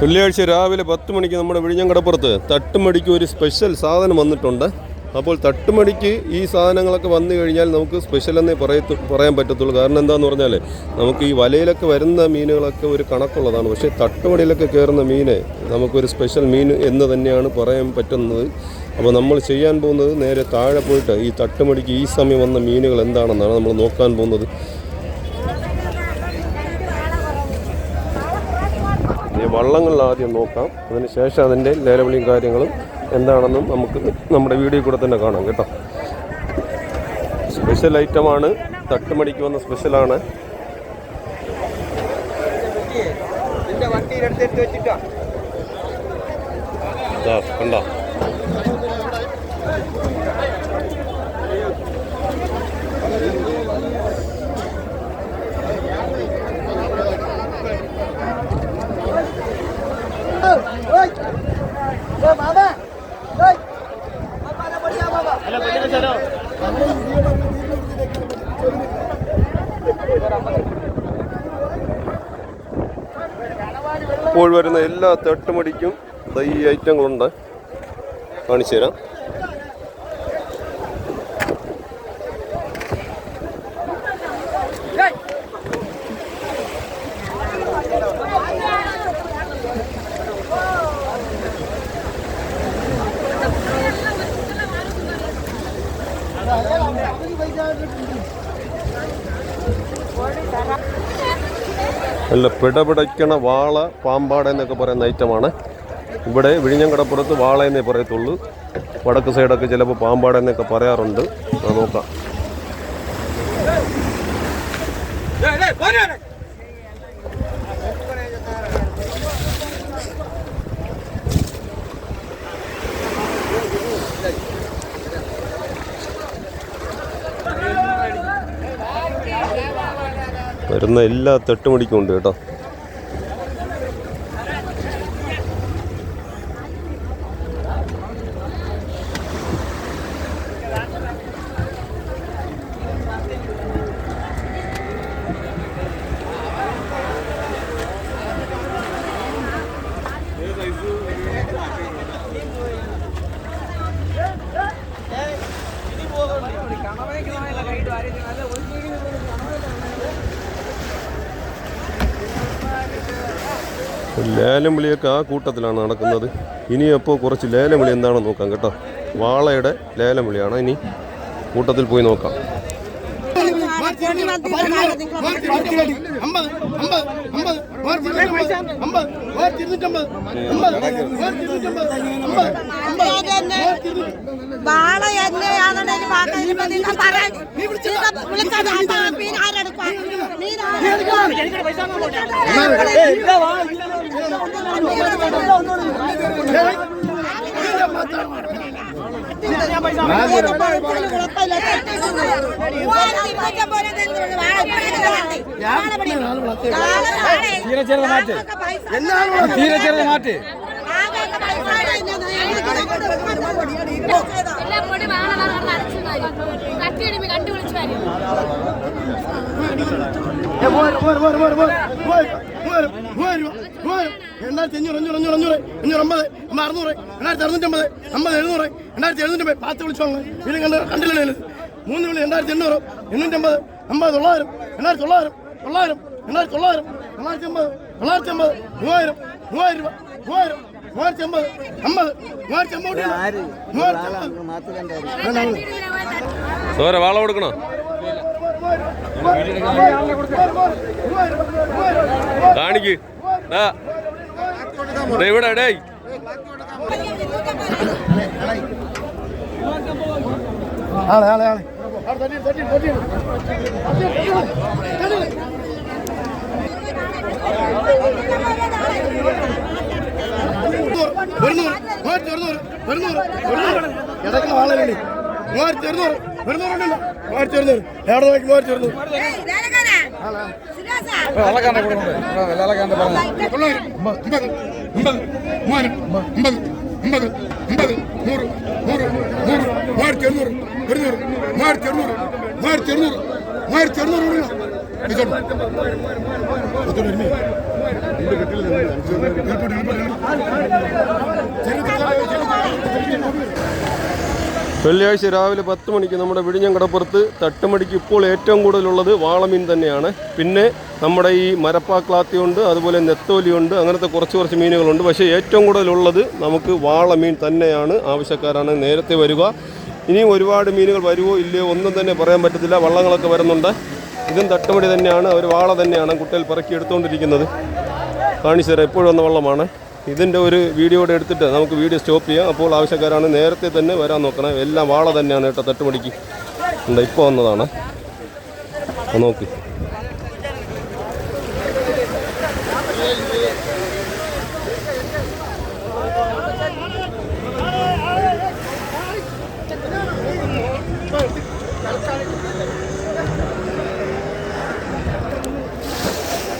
വെള്ളിയാഴ്ച രാവിലെ പത്ത് മണിക്ക് നമ്മുടെ വിഴിഞ്ഞങ്കടപ്പുറത്ത് തട്ടുമടിക്ക് ഒരു സ്പെഷ്യൽ സാധനം വന്നിട്ടുണ്ട്. അപ്പോൾ തട്ടുമടിക്ക് ഈ സാധനങ്ങളൊക്കെ വന്നു കഴിഞ്ഞാൽ നമുക്ക് സ്പെഷ്യൽ എന്നേ പറയത്തു പറയാൻ പറ്റത്തുള്ളൂ. കാരണം എന്താണെന്ന് പറഞ്ഞാൽ നമുക്ക് ഈ വലയിലൊക്കെ വരുന്ന മീനുകളൊക്കെ ഒരു കണക്കുള്ളതാണ്. പക്ഷേ തട്ടുമടിയിലൊക്കെ കയറുന്ന മീന് നമുക്കൊരു സ്പെഷ്യൽ മീൻ എന്ന് തന്നെയാണ് പറയാൻ പറ്റുന്നത്. അപ്പോൾ നമ്മൾ ചെയ്യാൻ പോകുന്നത് നേരെ താഴെ പോയിട്ട് ഈ തട്ടുമടിക്ക് ഈ സമയം വന്ന മീനുകൾ എന്താണെന്നാണ് നമ്മൾ നോക്കാൻ പോകുന്നത്. വള്ളങ്ങളിൽ ആദ്യം നോക്കാം. അതിന് ശേഷം അതിന്റെ ലേലവിളിയും കാര്യങ്ങളും എന്താണെന്നും നമുക്ക് നമ്മുടെ വീഡിയോ കൂടെ തന്നെ കാണാം കേട്ടോ. സ്പെഷ്യൽ ഐറ്റമാണ് തട്ടുമടിക്ക് വന്ന സ്പെഷ്യലാണ്. കണ്ടോ? ഇപ്പോൾ വരുന്ന എല്ലാ തട്ടുമടിക്കും ഈ ഐറ്റങ്ങളുണ്ട്. കാണിച്ചു തരാം നല്ല പിടപിടയ്ക്കണ വാള പാമ്പാട എന്നൊക്കെ പറയുന്ന ഐറ്റമാണ്. ഇവിടെ വിഴിഞ്ഞങ്കടപ്പുറത്ത് വാള എന്നേ പറയത്തുള്ളൂ. വടക്ക് സൈഡൊക്കെ ചിലപ്പോൾ പാമ്പാട എന്നൊക്കെ പറയാറുണ്ട്. നോക്കാം. വരുന്ന എല്ലാ തെട്ടുമടിക്കും ഉണ്ട് കേട്ടോ. ലേലം വിളിയൊക്കെ ആ കൂട്ടത്തിലാണ് നടക്കുന്നത്. ഇനി അപ്പോൾ കുറച്ച് ലേലം വിളി എന്താണെന്ന് നോക്കാം കേട്ടോ. വാളയുടെ ലേലം വിളിയാണ് ഇനി കൂട്ടത്തിൽ പോയി നോക്കാം. വാള എന്നെയാണെന്ന് പറയാൻ വിളിച്ചത്. തീരെ ചെറുത് മാറ്റ്. തീരെ ചെറുത് മാറ്റ്. എല്ലാം കൂടി വേണം പറഞ്ഞ് അടച്ചു കട്ടിയിടുമ്പോ കണ്ടു വിളിച്ചു വരും രണ്ടായിരത്തി അഞ്ഞൂറ് അഞ്ഞൂറ് അഞ്ഞൂറ് അഞ്ഞൂറ് അഞ്ഞൂറ് അമ്പത് അമ്മ അറുന്നൂറ് രണ്ടായിരത്തി അറുന്നൂറ്റമ്പത് അമ്പത് എഴുന്നൂറ് രണ്ടായിരത്തി എഴുന്നൂറ്റമ്പത് പാത്ത് വിളിച്ചോളൂ ഇതിലും കണ്ട് കണ്ടില്ലേ മൂന്ന് വിളി രണ്ടായിരത്തി എണ്ണൂറ് എണ്ണൂറ്റമ്പത് അമ്പത് തൊള്ളായിരം രണ്ടായിരത്തി തൊള്ളായിരം തൊള്ളായിരം രണ്ടായിരത്തി തൊള്ളായിരം തൊള്ളായിരത്തി അമ്പത് തൊള്ളായിരത്തി അമ്പത് മൂവായിരം മൂവായിരം രൂപ മൂവായിരം മൂവായിരത്തി അമ്പത് അമ്പത് മൂവായിരത്തി അമ്പത് സോര വാള കൊടുക്കണോ? കാണിക്ക്. ഇവിടെ ഡേയ് ആളെ ആളെ ആളെ ഒരുന്നൂറ് മൂവായിരത്തി ഒരുന്നൂറ് ഒരുന്നൂറ് ഒരുന്നൂറ്. ഇടയ്ക്കുന്ന ആളെ വേണ്ടി. മൂവായിരത്തി ഒരുന്നൂറ് ഒരുന്നൂറുണ്ടല്ലോ മൂവായിരത്തി ഒരുന്നൂറ്. എവിടെ നോക്കി മൂവായിരത്തി ഒരുന്നൂറ്? വെള്ളക്കാരന്റെ കൂടെ കൊണ്ട് വെള്ളക്കാരന്റെ പറഞ്ഞു. തൊള്ളായിരം അമ്പത് അമ്പത് മൂവായിരം അമ്പത് അമ്പത് അമ്പത് നൂറ് നൂറ് നൂറ് മൂവായിരത്തി ഒരുന്നൂറ് ഒരുന്നൂറ് മൂവായിരത്തി ഒരുന്നൂറ് മൂവായിരത്തി ഒരുന്നൂറ് മൂവായിരത്തി ഒരുന്നൂറ് കൊടുക്കണം വെള്ളിയാഴ്ച രാവിലെ പത്ത് മണിക്ക് നമ്മുടെ വിഴിഞ്ഞം കടപ്പുറത്ത് തട്ടുമടിക്ക് ഇപ്പോൾ ഏറ്റവും കൂടുതലുള്ളത് വാളമീൻ തന്നെയാണ്. പിന്നെ നമ്മുടെ ഈ മരപ്പാക്ലാത്തിയുണ്ട് അതുപോലെ നെത്തോലിയുണ്ട് അങ്ങനത്തെ കുറച്ച് കുറച്ച് മീനുകളുണ്ട്. പക്ഷേ ഏറ്റവും കൂടുതലുള്ളത് നമുക്ക് വാളമീൻ തന്നെയാണ് ആവശ്യക്കാരാണ് നേരത്തെ വരിക. ഇനിയും ഒരുപാട് മീനുകൾ വരുമോ ഇല്ലയോ ഒന്നും തന്നെ പറയാൻ പറ്റത്തില്ല. വള്ളങ്ങളൊക്കെ വരുന്നുണ്ട്. ഇതും തട്ടുമടി തന്നെയാണ്. അവർ വാള തന്നെയാണ് കുട്ടയിൽ പറക്കി എടുത്തുകൊണ്ടിരിക്കുന്നത്. കാണിച്ചു തരാം. എപ്പോഴും വന്ന വള്ളമാണ്. ഇതിന്റെ ഒരു വീഡിയോ കൂടെ എടുത്തിട്ട് നമുക്ക് വീഡിയോ സ്റ്റോപ്പ് ചെയ്യാം. അപ്പോൾ ആവശ്യക്കാരാണ് നേരത്തെ തന്നെ വരാൻ നോക്കണം. എല്ലാം വാള തന്നെയാണ് കേട്ടോ തട്ടുമടിക്ക് ഉണ്ട് ഇപ്പോൾ വന്നതാണ്. നോക്ക്.